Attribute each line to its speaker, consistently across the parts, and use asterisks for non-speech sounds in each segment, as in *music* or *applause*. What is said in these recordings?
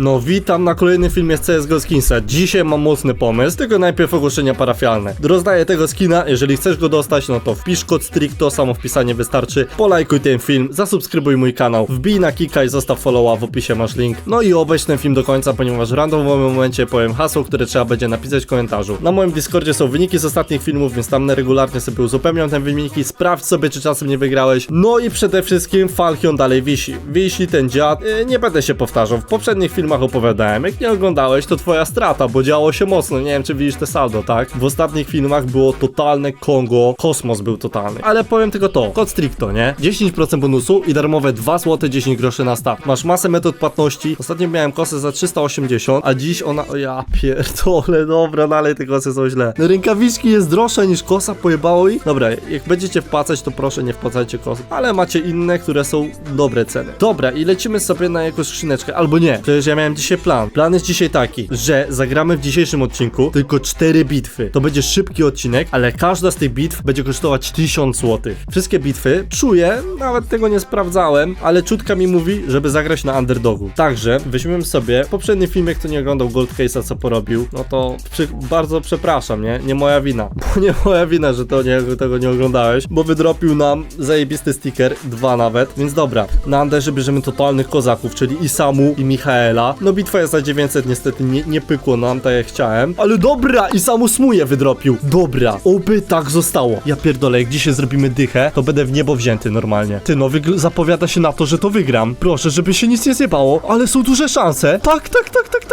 Speaker 1: No witam na kolejnym filmie z CSGO Skinsa. Dzisiaj mam mocny pomysł, tylko najpierw ogłoszenia parafialne. Rozdaję tego skina, jeżeli chcesz go dostać, no to wpisz kod stricto, samo wpisanie wystarczy. Polajkuj ten film, zasubskrybuj mój kanał, wbij na kika i zostaw followa, w opisie masz link. No i obejrz ten film do końca, ponieważ w randomowym momencie powiem hasło, które trzeba będzie napisać w komentarzu. Na moim Discordzie są wyniki z ostatnich filmów, więc tam regularnie sobie uzupełniam te wyniki, sprawdź sobie, czy czasem nie wygrałeś. No i przede wszystkim Falchion dalej wisi. Wisi ten dziad, yy, nie będę się powtarzał, w poprzednich filmach opowiadałem, jak nie oglądałeś, to twoja strata, bo działo się mocno, nie wiem czy widzisz te saldo, tak? W ostatnich filmach było totalne Kongo, kosmos był totalny. Ale powiem tylko to, kod stricto, nie? 10% bonusu i darmowe 2 zł 10 groszy na start. Masz masę metod płatności, ostatnio miałem kosę za 380, a dziś ona, o ja pierdolę, dobra, dalej te kosy są źle. No rękawiczki jest droższa niż kosa, pojebało ich? Dobra, jak będziecie wpłacać, to proszę nie wpłacajcie kosy, ale macie inne, które są dobre ceny. Dobra, i lecimy sobie na jakąś skrzyneczkę, albo nie, przecież ja miałem dzisiaj plan. Plan jest dzisiaj taki, że zagramy w dzisiejszym odcinku tylko 4 bitwy. To będzie szybki odcinek, ale każda z tych bitw będzie kosztować 1000 zł. Wszystkie bitwy czuję, nawet tego nie sprawdzałem, ale czutka mi mówi, żeby zagrać na underdogu. Także weźmiemy sobie poprzedni filmik, kto nie oglądał Gold Case'a, co porobił, no to przy, bardzo przepraszam, nie? Nie moja wina. *laughs* Bo nie moja wina, że to nie, tego nie oglądałeś, bo wydropił nam zajebisty sticker, dwa nawet, więc dobra. Na Anderze bierzemy totalnych kozaków, czyli Isamu i Michaela. No bitwa jest za 900, niestety nie, nie pykło nam, tak jak chciałem. Ale dobra, Isamu smuje wydropił. Dobra, oby tak zostało. Ja pierdolę, jak dzisiaj zrobimy dychę, to będę w niebo wzięty normalnie. Ty no, zapowiada się na to, że to wygram. Proszę, żeby się nic nie zjebało, ale są duże szanse. Tak, tak, tak, tak.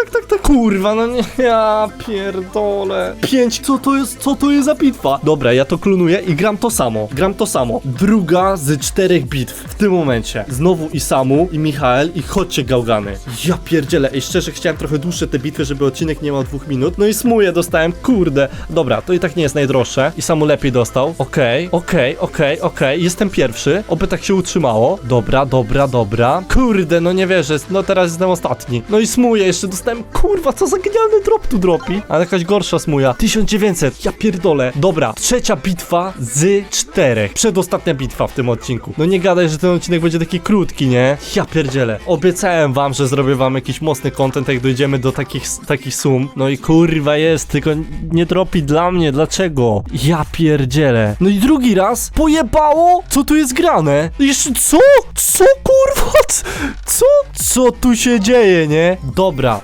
Speaker 1: Kurwa, no nie, ja pierdolę. Pięć, co to jest, co to jest za bitwa? Dobra, ja to klonuję i gram to samo. Gram to samo. Druga z czterech bitw w tym momencie. Znowu Isamu i Michael i chodźcie gałgany. Ja pierdzielę, ej, szczerze chciałem trochę dłuższe te bitwy, żeby odcinek nie miał dwóch minut. No i smuję dostałem, kurde. Dobra, to i tak nie jest najdroższe. Isamu lepiej dostał. Okej, okej, okej, okej. Jestem pierwszy. Oby tak się utrzymało. Dobra, dobra, dobra. Kurde, no nie wierzę. No teraz jestem ostatni. No i smuję, jeszcze dostałem, kurwa, co za genialny drop tu dropi. Ale jakaś gorsza smuja. 1900, ja pierdolę. Dobra, trzecia bitwa z czterech. Przedostatnia bitwa w tym odcinku. No nie gadaj, że ten odcinek będzie taki krótki, nie? Ja pierdzielę. Obiecałem wam, że zrobię wam jakiś mocny content, jak dojdziemy do takich, takich sum. No i kurwa jest, tylko nie dropi dla mnie. Dlaczego? Ja pierdzielę. No i drugi raz pojebało? Co tu jest grane? Jeszcze co? Co kurwa? *laughs* Co? Co tu się dzieje, nie? Dobra,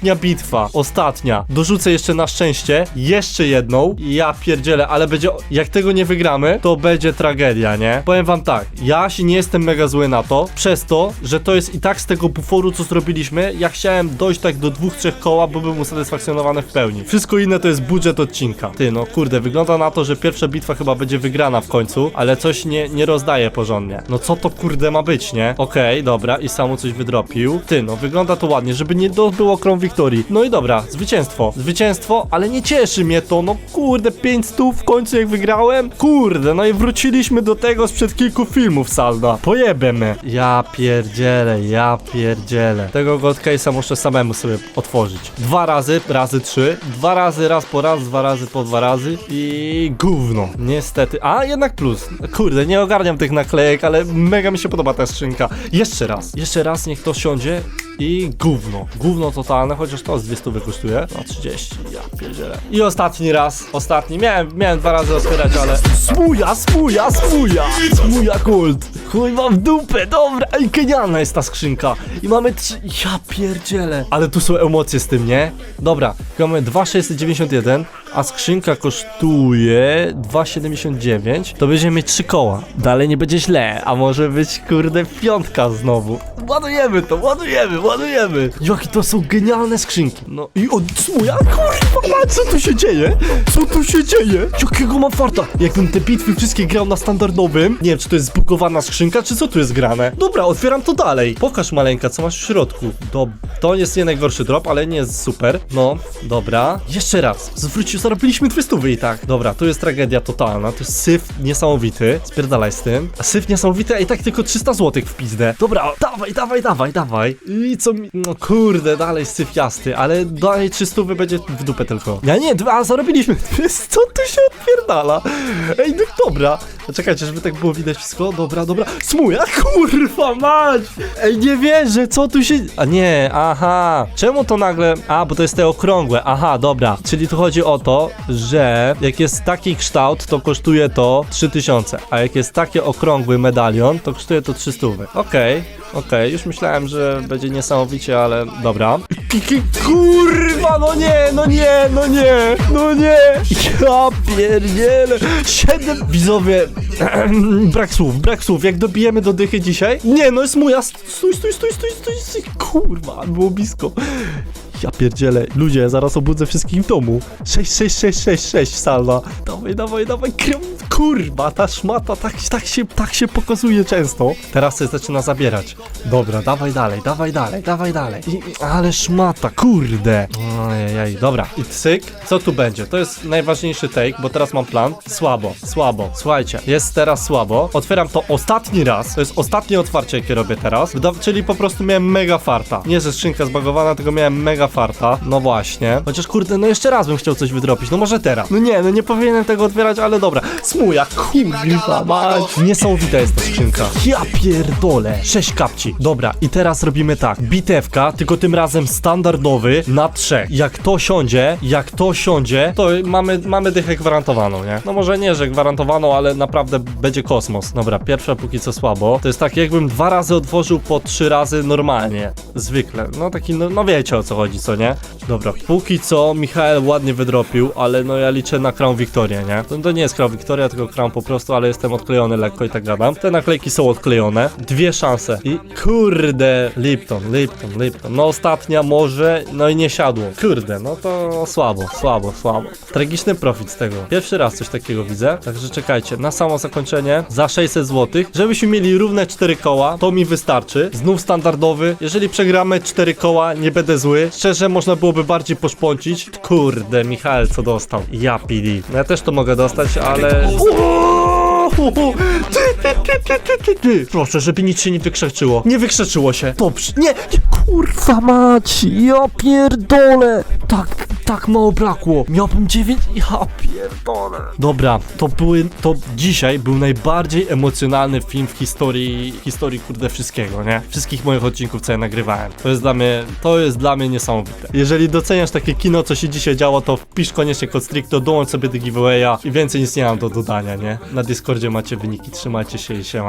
Speaker 1: ostatnia bitwa. Ostatnia. Dorzucę jeszcze na szczęście jeszcze jedną. Ja pierdzielę, ale będzie. Jak tego nie wygramy, to będzie tragedia, nie? Powiem wam tak, ja się nie jestem mega zły na to, przez to, że to jest i tak z tego buforu, co zrobiliśmy. Ja chciałem dojść tak do dwóch, trzech koła, bo bym usatysfakcjonowany w pełni. Wszystko inne to jest budżet odcinka. Ty, no kurde, wygląda na to, że pierwsza bitwa chyba będzie wygrana w końcu, ale coś nie, nie rozdaje porządnie. No co to kurde ma być, nie? Okej, dobra, i samo coś wydropił. Ty, no wygląda to ładnie, żeby nie było krom Wiktorii. No i dobra, zwycięstwo. Zwycięstwo, ale nie cieszy mnie to, no kurde, 5 stów w końcu jak wygrałem. Kurde, no i wróciliśmy do tego sprzed kilku filmów, Salda. Pojebemy. Ja pierdzielę, ja pierdzielę. Tego gold case'a muszę samemu sobie otworzyć. Dwa razy, razy trzy. Dwa razy, raz po raz, dwa razy po dwa razy. I gówno. Niestety. A, jednak plus. Kurde, nie ogarniam tych naklejek, ale mega mi się podoba ta skrzynka. Jeszcze raz. Jeszcze raz niech to siądzie. I gówno. Gówno totalne, chociaż to z 200 kosztuje. No 30, ja pierdzielę. I ostatni raz. Ostatni. Miałem, miałem dwa razy otwierać, ale... Smuja, smuja, smuja! Smuja gold. Chuj mam w dupę, dobra. I genialna jest ta skrzynka. I mamy trzy... Ja pierdzielę. Ale tu są emocje z tym, nie? Dobra, mamy 2691, a skrzynka kosztuje 2,79, to będziemy mieć trzy koła. Dalej nie będzie źle, a może być kurde piątka znowu. Ładujemy to, ładujemy, ładujemy. Jakie to są genialne skrzynki. No i od smuja, kurwa, co tu się dzieje? Co tu się dzieje? Jakiego mam farta? Jakbym te bitwy wszystkie grał na standardowym, nie wiem, czy to jest zbukowana skrzynka, czy co tu jest grane. Dobra, otwieram to dalej. Pokaż maleńka, co masz w środku. Do... To jest nie najgorszy drop, ale nie jest super. No, dobra. Jeszcze raz. Zarobiliśmy 200 i tak. Dobra, tu jest tragedia totalna. To jest syf niesamowity. Spierdalaj z tym. A syf niesamowity, a i tak tylko 300 zł w pizdę. Dobra, dawaj, dawaj, dawaj, dawaj. I co mi... No kurde, dalej syf jasty, ale dalej 300 będzie w dupę tylko. Ja nie, dwa, zarobiliśmy. Co tu się odpierdala? Ej, no dobra. Czekajcie, żeby tak było widać wszystko. Dobra, dobra. Smuja, *laughs* kurwa mać! Ej, nie wierzę, co tu się... A nie, aha. Czemu to nagle... A, bo to jest te okrągłe. Aha, dobra. Czyli tu chodzi o to, że jak jest taki kształt, to kosztuje to 3000, a jak jest taki okrągły medalion, to kosztuje to 300. Okej, okej. Już myślałem, że będzie niesamowicie, ale dobra. *laughs* Kurwa, no nie, no nie, no nie, no nie. Ja pierdzielę. Siedem widzowie. *clears throat* brak słów, brak słów. Jak dobijemy do dychy dzisiaj? Nie, no jest mój. Stój, stój, stój, stój, stój, stój. Kurwa, było blisko. Ja pierdzielę. Ludzie, zaraz obudzę wszystkich w domu. 6, 6, 6, 6, 6, salwa. Dawaj, dawaj, dawaj. Krem. Kurwa, ta szmata tak, tak, się, tak się pokazuje często. Teraz się zaczyna zabierać. Dobra, dawaj dalej, dawaj dalej, dawaj dalej. I, ale szmata, kurde. Ojej, dobra. I cyk. Co tu będzie? To jest najważniejszy take, bo teraz mam plan. Słabo, słabo. Słuchajcie, jest teraz słabo. Otwieram to ostatni raz. To jest ostatnie otwarcie, jakie robię teraz. Czyli po prostu miałem mega farta. Nie, że skrzynka zbagowana, tylko miałem mega farta. No właśnie. Chociaż kurde, no jeszcze raz bym chciał coś wydropić. No może teraz. No nie, no nie powinienem tego otwierać, ale dobra. Smuja, kurwa mać. Niesamowita jest ta skrzynka. Ja pierdolę. Sześć kapci. Dobra, i teraz robimy tak. Bitewka, tylko tym razem standardowy na trzech. Jak to siądzie, jak to siądzie, to mamy, mamy dychę gwarantowaną, nie? No może nie, że gwarantowaną, ale naprawdę będzie kosmos. Dobra, pierwsza póki co słabo. To jest tak, jakbym dwa razy otworzył po trzy razy normalnie. Zwykle. No taki, no, no wiecie o co chodzi, co nie? Dobra, póki co Michael ładnie wydropił, ale no ja liczę na Crown Victoria, nie? To, to nie jest Crown Victoria, tylko Crown po prostu, ale jestem odklejony lekko i tak gadam. Te naklejki są odklejone. Dwie szanse. I kurde, Lipton, Lipton, Lipton. No ostatnia może, no i nie siadło. Kurde, no to słabo, słabo, słabo. Tragiczny profit z tego. Pierwszy raz coś takiego widzę. Także czekajcie, na samo zakończenie za 600 zł. Żebyśmy mieli równe 4 koła, to mi wystarczy. Znów standardowy. Jeżeli przegramy 4 koła, nie będę zły. Szczerze, można byłoby bardziej poszpącić. Kurde, Michał, co dostał? Ja PD. No ja też to mogę dostać, ale... Ty, ty, ty, ty, ty, ty. Proszę, żeby nic się nie wykrzeczyło. Nie wykrzeczyło się. Dobrze. Nie, nie. Kurwa mać. Ja pierdolę. Tak, tak mało brakło. Miałbym 9. Ja pierdolę. Dobra, to były, to dzisiaj był najbardziej emocjonalny film w historii, historii kurde wszystkiego, nie? Wszystkich moich odcinków, co ja nagrywałem. To jest dla mnie, to jest dla mnie niesamowite. Jeżeli doceniasz takie kino, co się dzisiaj działo, to wpisz koniecznie kod stricto, dołącz sobie do giveawaya i więcej nic nie mam do dodania, nie? Na Discordzie macie wyniki, trzymajcie się i siema.